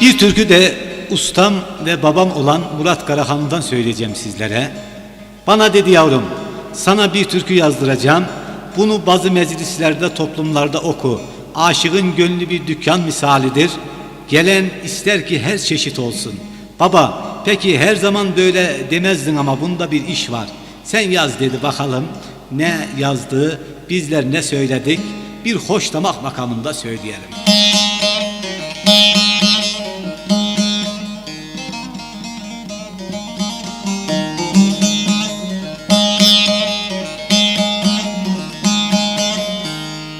Bir türkü de ustam ve babam olan Murat Karahan'dan söyleyeceğim sizlere. Bana dedi yavrum, sana bir türkü yazdıracağım. Bunu bazı meclislerde, toplumlarda oku. Aşığın gönlü bir dükkan misalidir. Gelen ister ki her çeşit olsun. Baba, peki her zaman böyle demezdin ama bunda bir iş var. Sen yaz dedi bakalım. Ne yazdı, bizler ne söyledik? Bir hoşlamak makamında söyleyelim.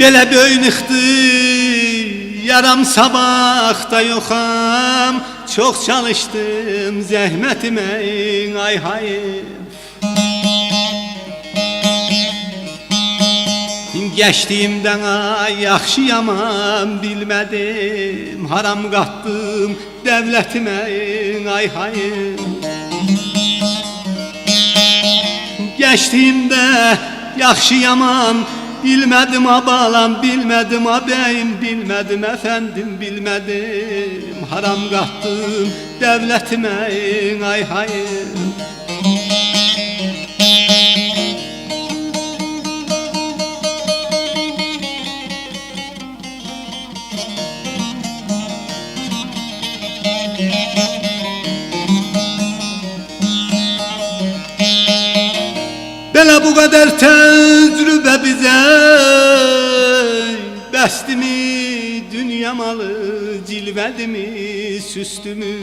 Belə böynüxdü yaram sabahda yoxam. Çox çalışdım zəhmətimə ay hayır Geçtiğimden ay yaxşı yaman bilmədim. Haram qatdım devlətimə ay hayır Geçtiğimde yaxşı yaman Bilmədim abalam, bilmədim abəyim, bilmədim əfəndim, bilmədim Haram qatdım devlətimə ay hayır Belə bu qədər təcrübə bizə Bəstimi, dünya malı, cilvədimi, süstümü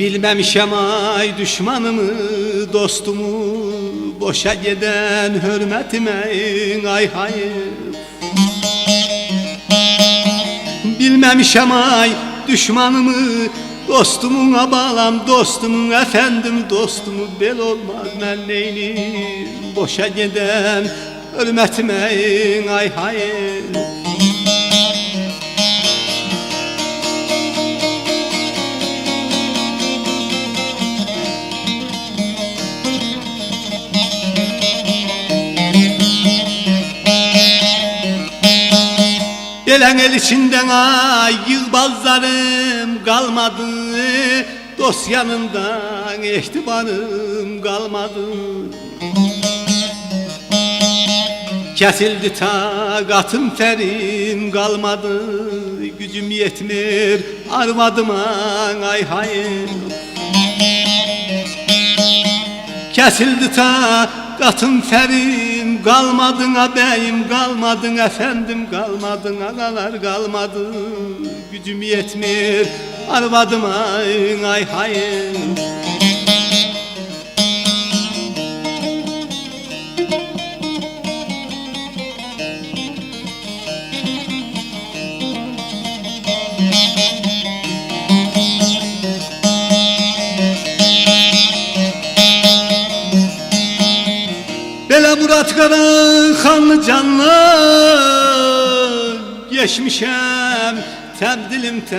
Bilməmişəm ay düşmanımı, dostumu Boşa gedən hörmətimə ay hayır? Bilməmişəm ay düşmanımı Dostumun abalam dostumun efendim dostumu bel olmaz mən neynim? Boşa geden hürmetime ay hayır Gelen el içinden ay yılbazlarım kalmadı. Dost yanından ihtibarım kalmadı. Kesildi takatım ferim kalmadı. Gücüm yetmir arvadıma ay hayır. Kesildi takatım ferim Kalmadın abeyim kalmadın efendim Kalmadın ağalar kalmadı Gücüm yetmir arvadım ay ay hayır Murat Kara kanlı canlı Geçmişem tebdilimte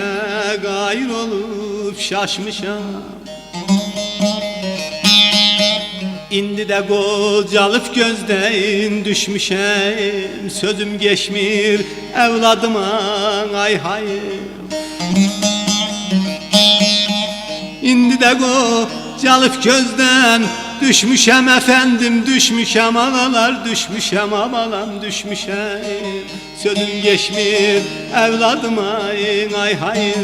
gayr olup şaşmışam. İndi de kocalıp gözden düşmüşem Sözüm geçmir evladıma ay hayır. İndi de kocalıp gözden Düşmüşem efendim düşmüşem analar Düşmüşem amalam düşmüşem. Sözüm geçmir evladıma ay hayır